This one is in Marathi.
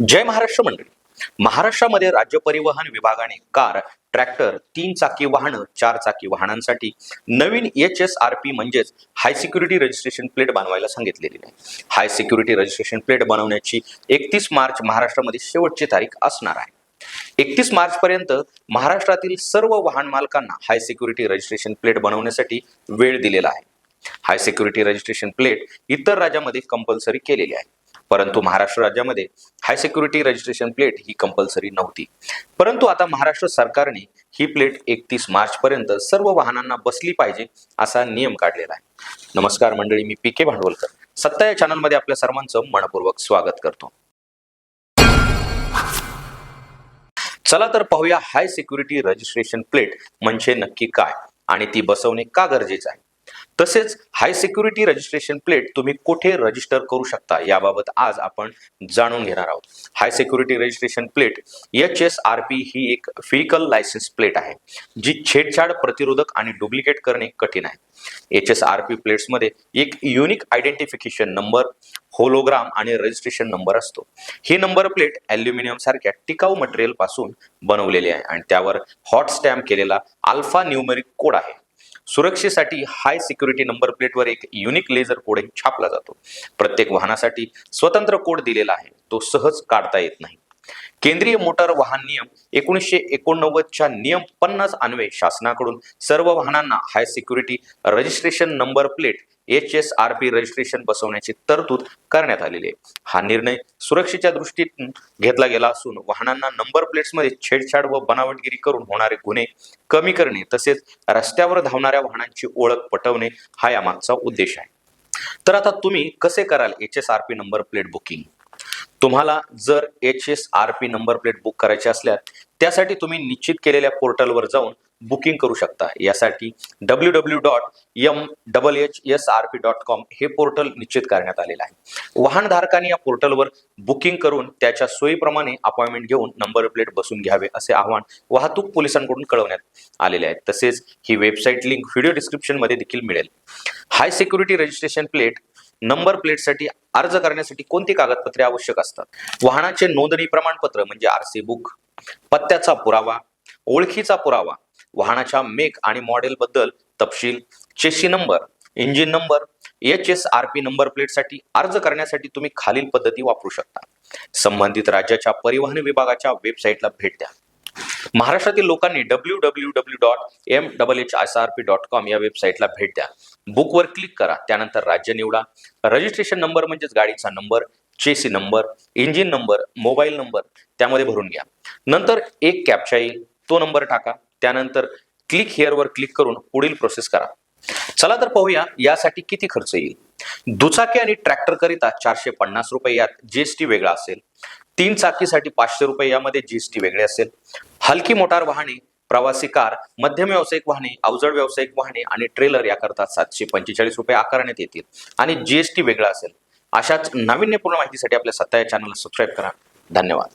जय महाराष्ट्र मंडळी. महाराष्ट्रामध्ये राज्य परिवहन विभागाने कार ट्रॅक्टर तीन चाकी वाहनं चार चाकी वाहनांसाठी नवीन एच एस आर पी म्हणजेच हाय सिक्युरिटी रजिस्ट्रेशन प्लेट बनवायला सांगितलेली आहे हाय सिक्युरिटी रजिस्ट्रेशन प्लेट बनवण्याची एकतीस मार्च महाराष्ट्रामध्ये शेवटची तारीख असणार आहे. एकतीस मार्च पर्यंत महाराष्ट्रातील सर्व वाहन मालकांना हाय सिक्युरिटी रजिस्ट्रेशन प्लेट बनवण्यासाठी वेळ दिलेला आहे. हाय सिक्युरिटी रजिस्ट्रेशन प्लेट इतर राज्यामध्ये कंपल्सरी केलेली आहे. परंतु महाराष्ट्र राज्यामध्ये हाय सिक्युरिटी रजिस्ट्रेशन प्लेट ही कंपल्सरी नव्हती. परंतु आता महाराष्ट्र सरकारने ही प्लेट एकतीस मार्च पर्यंत सर्व वाहनांना बसली पाहिजे असा नियम काढलेला आहे. नमस्कार मंडळी मी पी के भांडवलकर. सत्ता या चॅनलमध्ये आपल्या सर्वांचं मनपूर्वक स्वागत करतो. चला तर पाहूया हाय सिक्युरिटी रजिस्ट्रेशन प्लेट म्हणजे नक्की काय आणि ती बसवणे का गरजेचं आहे? तसेच हाय सिक्युरिटी रजिस्ट्रेशन प्लेट तुम्ही कुठे रजिस्टर करू शकता याबाबत आज आपण जाणून घेणार आहोत. High security registration plate H S R P ही एक व्हेकल लायसन्स प्लेट आहे जी छेडछाड प्रतिरोधक आणि डुप्लिकेट करणे कठीण आहे. एच एस आर पी प्लेट्समध्ये एक युनिक आयडेंटिफिकेशन नंबर होलोग्राम आणि रजिस्ट्रेशन नंबर असतो. ही नंबर प्लेट अल्युमिनियम सारख्या टिकाऊ मटेरियलपासून बनवलेली आहे आणि त्यावर हॉट स्टॅम्प केलेला अल्फा न्यूमेरिक कोड आहे. सुरक्षेसाठी हाय सिक्युरिटी नंबर प्लेटवर एक युनिक लेझर कोड छापला जातो. प्रत्येक वाहनासाठी स्वतंत्र कोड दिलेला आहे. तो सहज काढता येत नाही. केंद्रीय मोटार वाहन नियम एकोणीसशे एकोणनव्वदच्या नियम पन्नास अन्वये शासनाकडून सर्व वाहनांना high security registration number plate H S R P registration बसवण्याची तरतूद करण्यात आलेली आहे. हा निर्णय सुरक्षेच्या दृष्टीतून घेतला गेला असून वाहनांना नंबर प्लेट्समध्ये छेडछाड व बनावटगिरी करून होणारे गुन्हे कमी करणे तसेच रस्त्यावर धावणाऱ्या वाहनांची ओळख पटवणे हा यामागचा उद्देश आहे. तर आता तुम्ही कसे कराल H S R P number plate booking? तुम्हाला जर H S R P number plate book करायची असल्यास त्यासाठी तुम्ही निश्चित केलेल्या पोर्टलवर जाऊन बुकिंग करू शकता. यासाठी W W dot M double H S R P dot com हे पोर्टल निश्चित करण्यात आलेलं आहे. वाहनधारकांनी या पोर्टलवर बुकिंग करून त्याच्या सोयीप्रमाणे अपॉइंटमेंट घेऊन नंबर प्लेट बसून घ्यावे असे आवाहन वाहतूक पोलिसांकडून कळवण्यात आलेले आहे. तसेच ही वेबसाईट लिंक व्हिडिओ डिस्क्रिप्शनमध्ये देखील मिळेल. High security registration plate number प्लेटसाठी अर्ज करण्यासाठी कोणती कागदपत्रे आवश्यक असतात? वाहनाचे नोंदणी प्रमाणपत्र म्हणजे आरसी बुक पत्त्याचा पुरावा ओळखीचा पुरावा वाहनाच्या मेक आणि मॉडेल बद्दल तपशील chassis number engine number H S R P number प्लेटसाठी अर्ज करण्यासाठी तुम्ही खालील पद्धती वापरू शकता. संबंधित राज्याच्या परिवहन विभागाच्या वेबसाईटला भेट द्या. महाराष्ट्रातील लोकांनी W W W dot M double H I R P dot com या वेबसाईटला भेट द्या. बुकवर क्लिक करा त्यानंतर राज्य निवडा. रजिस्ट्रेशन नंबर म्हणजेच गाडीचा number chassis number engine number mobile number त्यामध्ये भरून घ्या. नंतर एक कॅप्चा येईल तो नंबर टाका. त्यानंतर क्लिक हिअरवर क्लिक करून पुढील प्रोसेस करा. चला तर पाहूया यासाठी किती खर्च येईल. दुचाकी आणि ट्रॅक्टर करिता चारशे पन्नास रुपये यात जीएसटी वेगळा असेल. तीन चाकीसाठी पाचशे रुपये यामध्ये जीएसटी वेगळे असेल. हलकी मोटार वाहने प्रवासी कार मध्यम व्यावसायिक वाहने अवजड व्यावसायिक वाहने आणि ट्रेलर याकरता सातशे पंचेचाळीस रुपये आकारण्यात येतील आणि जीएसटी वेगळा असेल. अशाच नाविन्यपूर्ण माहितीसाठी आपल्या सत्ता या चॅनलला सबस्क्राईब करा. धन्यवाद.